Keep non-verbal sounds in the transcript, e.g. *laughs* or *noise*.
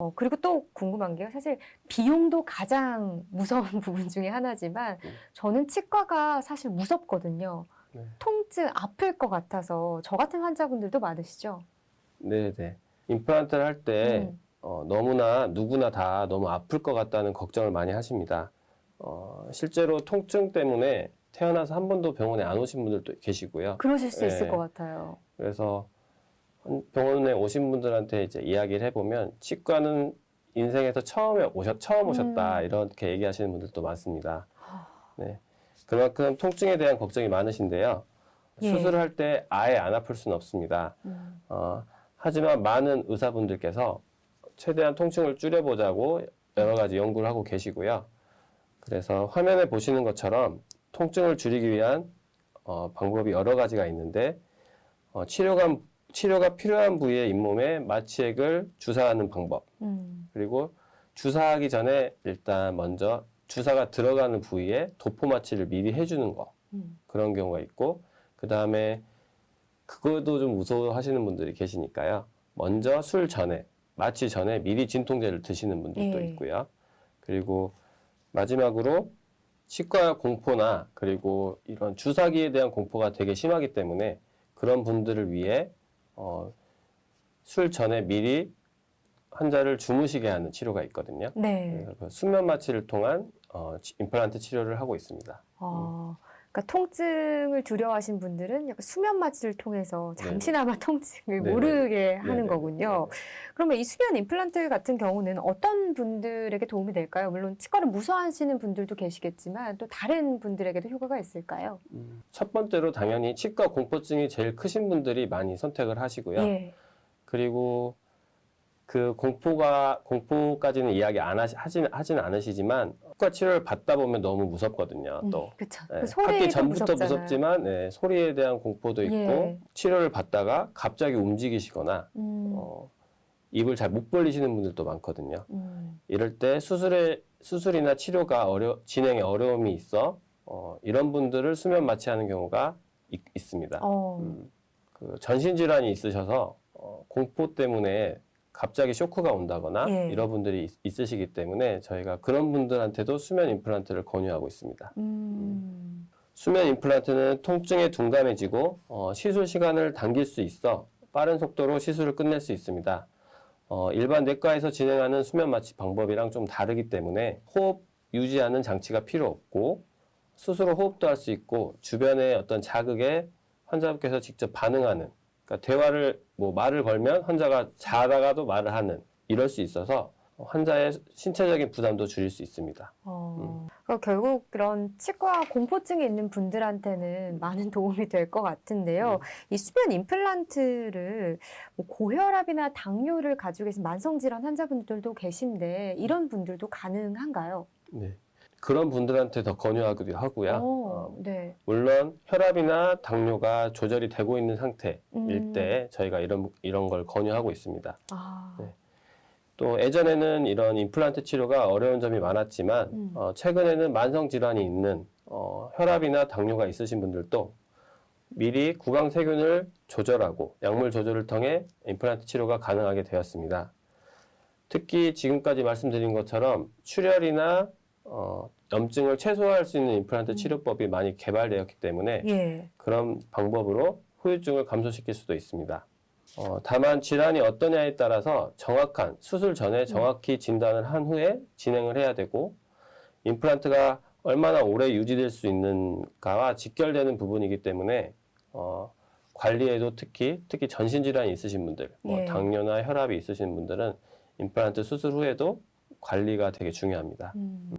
어, 그리고 또 궁금한 게요. 사실 비용도 가장 *laughs* 무서운 *laughs* 부분 중에 하나지만 음. 저는 치과가 사실 무섭거든요. 네. 통증 아플 것 같아서 저 같은 환자분들도 많으시죠? 네네. 임플란트를 할때 음. 어, 너무나 누구나 다 너무 아플 것 같다는 걱정을 많이 하십니다. 어, 실제로 통증 때문에 태어나서 한 번도 병원에 안 오신 분들도 계시고요. 그러실 수 있을 네. 것 같아요. 그래서 한- 병원에 오신 분들한테 이제 이야기를 해보면 치과는 인생에서 처음에 오셨 처음 오셨다 음. 이렇게 얘기하시는 분들도 많습니다. 네, 그만큼 통증에 대한 걱정이 많으신데요. 예. 수술을 할 때 아예 안 아플 수는 없습니다. 음. 어, 하지만 많은 의사분들께서 최대한 통증을 줄여보자고 여러 가지 연구를 하고 계시고요. 그래서 화면에 보시는 것처럼 통증을 줄이기 위한 어, 방법이 여러 가지가 있는데 어, 치료가, 치료가 필요한 부위의 잇몸에 마취액을 주사하는 방법 음. 그리고 주사하기 전에 일단 먼저 주사가 들어가는 부위에 도포 마취를 미리 해주는 거 음. 그런 경우가 있고 그 다음에 그것도 좀 무서워하시는 분들이 계시니까요. 먼저 술 전에 마취 전에 미리 진통제를 드시는 분들도 예. 있고요. 그리고 마지막으로 치과 공포나 그리고 이런 주사기에 대한 공포가 되게 심하기 때문에 그런 분들을 위해 어, 술 전에 미리 환자를 주무시게 하는 치료가 있거든요. 네. 그 수면 마취를 통한 어, 치- 임플란트 치료를 하고 있습니다. 어, 그러니까 통증을 두려워하신 분들은 약간 수면 마취를 통해서 *laughs* 네네. 잠시나마 통증을 네네. 모르게 하는. 거군요. 그러면 이 수면 임플란트 같은 경우는 어떤 분들에게 도움이 될까요? 물론 치과를 무서워하시는 분들도 계시겠지만 또 다른 분들에게도 효과가 있을까요? 음, 첫 번째로 당연히 치과 공포증이 제일 크신 분들이 많이 선택을 하시고요. 예. 그리고 그 공포가 공포까지는 이야기 안 하시, 하진 하진 않으시지만 치과 치료를 받다 보면 너무 무섭거든요. 또 그렇죠. 네, 그 받기 전부터 무섭잖아요. 무섭지만 네, 소리에 대한 공포도 있고 예. 치료를 받다가 갑자기 움직이시거나 음, 어, 입을 잘 못 벌리시는 분들도 많거든요. 음, 이럴 때 수술에 수술이나 치료가 어려 진행에 어려움이 있어 어, 이런 분들을 수면 마취하는 경우가 있, 있습니다. 어, 음, 그 전신 질환이 있으셔서 어, 공포 때문에 갑자기 쇼크가 온다거나 예. 이런 분들이 있, 있으시기 때문에 저희가 그런 분들한테도 수면 임플란트를 권유하고 있습니다. 음, 수면 임플란트는 통증에 둔감해지고 어, 시술 시간을 당길 수 있어 빠른 속도로 시술을 끝낼 수 있습니다. 어, 일반 내과에서 진행하는 수면 마취 방법이랑 좀 다르기 때문에 호흡 유지하는 장치가 필요 없고 스스로 호흡도 할 수 있고 주변의 어떤 자극에 환자분께서 직접 반응하는 그러니까 대화를 뭐 말을 걸면 환자가 자다가도 말을 하는 이럴 수 있어서 환자의 신체적인 부담도 줄일 수 있습니다. 어. 그러니까 결국 그런 치과 공포증이 있는 분들한테는 많은 도움이 될 것 같은데요. 음. 이 수면 임플란트를 뭐 고혈압이나 당뇨를 가지고 계신 만성 질환 환자분들도 계신데 이런 분들도 가능한가요? 네. 그런 분들한테 더 권유하기도 하고요. 어, 어, 네. 물론 혈압이나 당뇨가 조절이 되고 있는 상태일 음. 때 저희가 이런 이런 걸 권유하고 있습니다. 아, 네. 또 예전에는 이런 임플란트 치료가 어려운 점이 많았지만 음. 어, 최근에는 만성 질환이 있는 어, 혈압이나 당뇨가 있으신 분들도 미리 구강 세균을 조절하고 약물 조절을 통해 임플란트 치료가 가능하게 되었습니다. 특히 지금까지 말씀드린 것처럼 출혈이나 어, 염증을 최소화할 수 있는 임플란트 음. 치료법이 많이 개발되었기 때문에 예. 그런 방법으로 후유증을 감소시킬 수도 있습니다. 어, 다만 질환이 어떠냐에 따라서 정확한 수술 전에 정확히 진단을 한 후에 진행을 해야 되고 임플란트가 얼마나 오래 유지될 수 있는가와 직결되는 부분이기 때문에 어, 관리에도 특히 특히 전신 질환이 있으신 분들, 뭐 예. 당뇨나 혈압이 있으신 분들은 임플란트 수술 후에도 관리가 되게 중요합니다. 음.